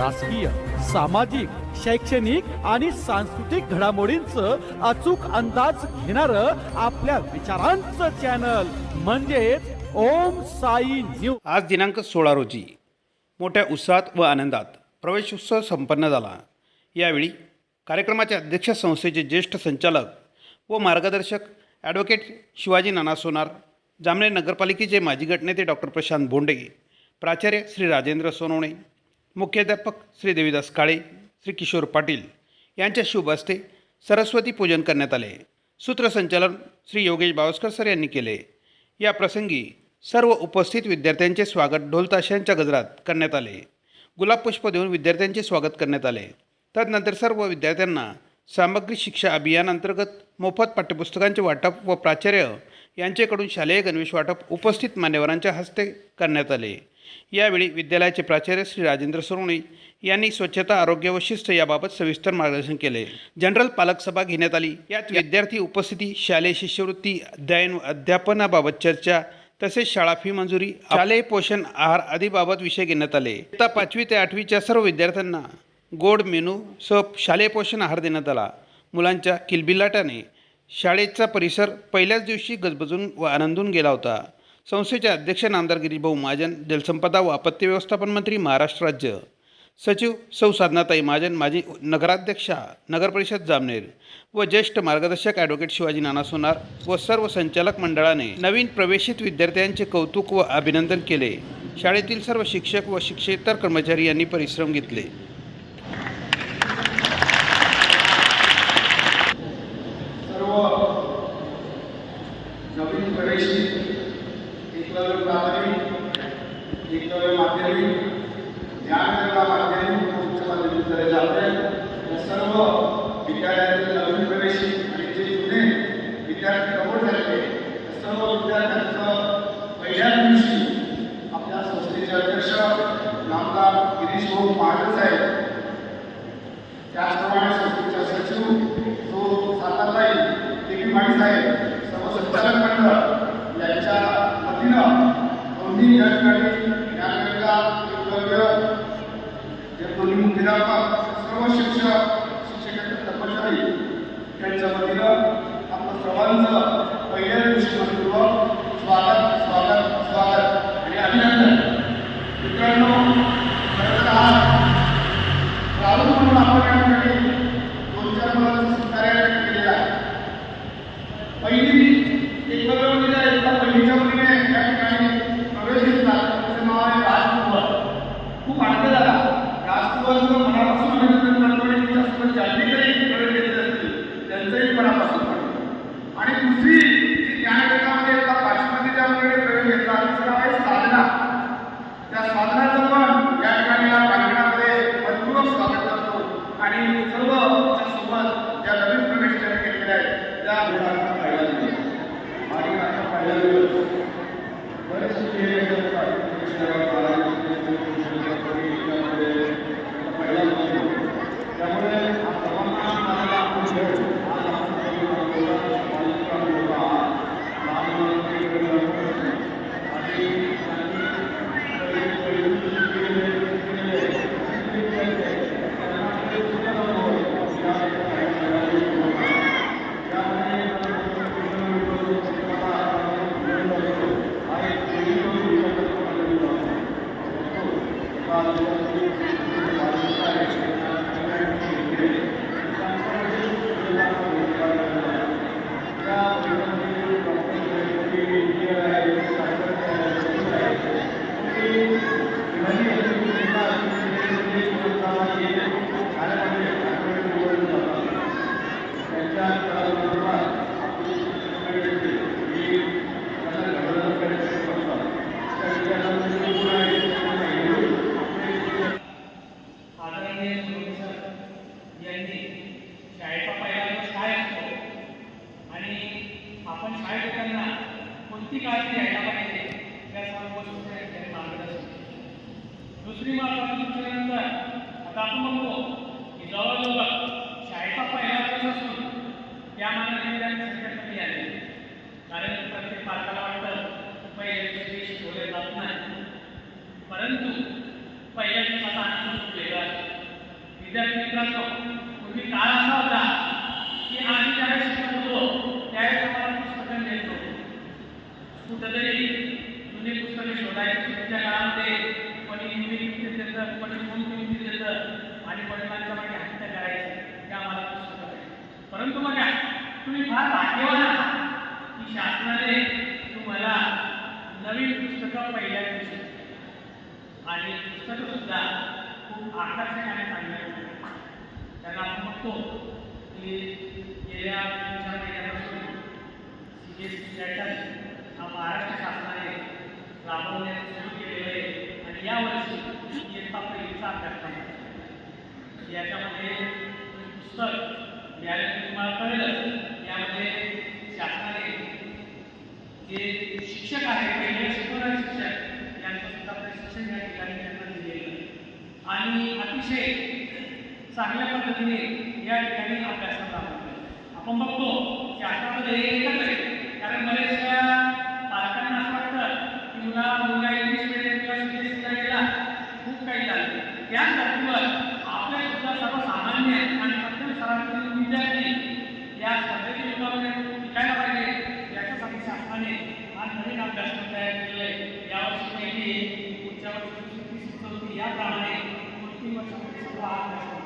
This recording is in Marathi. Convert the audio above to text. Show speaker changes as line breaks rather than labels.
राजकीय सामाजिक शैक्षणिक आणि सांस्कृतिक घडामोडींचं अचूक अंदाज घेणार आपल्या विचारांचं चॅनल म्हणजेच ओम साई न्यूज
आज दिनांक सोळा रोजी मोठ्या उत्साहात व आनंदात प्रवेशोत्सव संपन्न झाला. यावेळी कार्यक्रमाचे अध्यक्ष संस्थेचे ज्येष्ठ संचालक व मार्गदर्शक ॲडव्होकेट शिवाजी नाना सोनार जामनेर नगरपालिकेचे माजी गटनेते डॉक्टर प्रशांत भोंडे प्राचार्य श्री राजेंद्र सोनवणे मुख्याध्यापक श्री देवीदास काळे श्री किशोर पाटील यांच्या शुभ हस्ते सरस्वती पूजन करण्यात आले. सूत्रसंचालन श्री योगेश बावस्कर सर यांनी केले. या प्रसंगी सर्व उपस्थित विद्यार्थ्यांचे स्वागत ढोलताशांच्या गजरात करण्यात आले. गुलाब पुष्प देऊन विद्यार्थ्यांचे स्वागत करण्यात आले. तदनंतर सर्व विद्यार्थ्यांना सामग्री शिक्षा अभियानांतर्गत मोफत पाठ्यपुस्तकांचे वाटप व प्राचार्य यांच्याकडून शालेय गणवेश वाटप उपस्थित मान्यवरांच्या हस्ते करण्यात आले. यावेळी विद्यालयाचे प्राचार्य श्री राजेंद्र सोनवणे यांनी स्वच्छता आरोग्य व शिस्त याबाबत सविस्तर मार्गदर्शन केले. जनरल पालक सभा घेण्यात आली. यात विद्यार्थी उपस्थिती शालेय शिष्यवृत्ती अध्ययन अध्यापनाबाबत चर्चा तसेच शाळा फी मंजुरी शालेय पोषण आहार आदीबाबत विषय घेण्यात आले. इयत्ता पाचवी ते आठवीच्या सर्व विद्यार्थ्यांना गोड मेनू सह शालेय पोषण आहार देण्यात आला. मुलांच्या किलबिलाटाने शाळेचा परिसर पहिल्याच दिवशी गजबजून व आनंदून गेला होता. संस्थेचे अध्यक्ष नामदार गिरीभाऊ महाजन जलसंपदा व आपत्ती व्यवस्थापन मंत्री महाराष्ट्र राज्य सचिव सौ साधनाताई महाजन माजी नगराध्यक्षा नगरपरिषद जामनेर व ज्येष्ठ मार्गदर्शक ॲडव्होकेट शिवाजी नाना सोनार व सर्व संचालक मंडळाने नवीन प्रवेशित विद्यार्थ्यांचे कौतुक व अभिनंदन केले. शाळेतील सर्व शिक्षक व शिक्षेतर कर्मचारी यांनी परिश्रम घेतले
सर्व नवीन प्रवेशित एकलव्य प्राथमिक एकलव्य माध्यमिक ज्ञानगंगा माध्यमिक व उच्च माध्यमिक स्तराचे आपले या सर्व विद्यालयातील नवीन प्रवेशित आणि जे जुने विद्यार्थी प्रमोट झालेले त्या सर्व विद्यार्थ्यांचं पहिल्याच दिवशी आपल्या संस्थेचे अध्यक्ष नामदार गिरीश भाऊ महाजन साहेब त्याचप्रमाणे संस्थेच्या सचिव जो सातारताई देवी माळी साहेब सर्व संचालक मंडळ यांच्या वतीनं दोन्ही या ठिकाणी ज्ञानगंगा एकलव्य जे दोन्ही सर्व शिक्षक शिक्षकांचे कर्मचारी यांच्या वतीनं आपलं सर्वांचं Thank you. दुसरी
महत्वाची म्हणजे गोष्टीनंतर आता आपण बघतो की जवळजवळ शाळेचा पहिला दिवस असतो त्या मानाने विद्यार्थी संख्या कारण प्रत्येक पालकाला वाटतं पहिले दिवशी शिकवले जात नाही. परंतु पहिल्या दिवसाचा आनंद खूप वेगळा असतो विद्यार्थी मित्रांनो पूर्वी काळ असा होता की आम्ही ज्यावेळेस शिकत होतो त्यावेळेस आम्हाला पुस्तकं मिळत नव्हतं. कुठंतरी जुनी पुस्तके शोधायची तुमच्या काळामध्ये कोणी मूवी म्हणून देतं कोणी आणि वडिलांच्या मागे हत्या करायची त्या आम्हाला पुस्तकं मिळाली. परंतु बघा तुम्ही फार भाग्यवान आहात की शासनाने तुम्हाला नवीन पुस्तकं पहिल्या दिवशी आणि पुस्तकं सुद्धा खूप आकर्षकाने आणि चांगल्या त्यांना आपण बघतो की गेल्या तीन चार महिन्यापासून सी एस पॅटर्न हा महाराष्ट्र शासनाने राबवण्यास सुरू केलेला आहे. यावर्षी इयत्ता पहिलीचा अभ्यासक्रम आहे. याच्यामध्ये पुस्तक मिळाल्याने तुम्हाला कळलं यामध्ये शासनाने जे शिक्षक आहेत पहिले शिकवणारे शिक्षक यांचं सुद्धा प्रशिक्षण या ठिकाणी त्यांना दिलेलं आहे. आणि अतिशय चांगल्या पद्धतीने या ठिकाणी अभ्यासात आपण बघतो शासनामध्ये एकच आहे कारण बरेचशा पालकांना असं वाटतं की मुला मुलगा इंग्लिश मिडियम किंवा सीबीएसईला गेला खूप काही झालं त्याच धर्तीवर आपल्या सुद्धा सर्वसामान्य आणि प्रत्येक स्तरातील विद्यार्थी या स्पर्धेच्या युगामध्ये शिकायला पाहिजे? याच्यासाठी शासनाने हा नवीन अभ्यासक्रम तयार केलेला आहे. यावर्षी पहिली पुढच्या वर्षी याप्रमाणे दोन वर्षामध्ये सुद्धा हा अभ्यासक्रम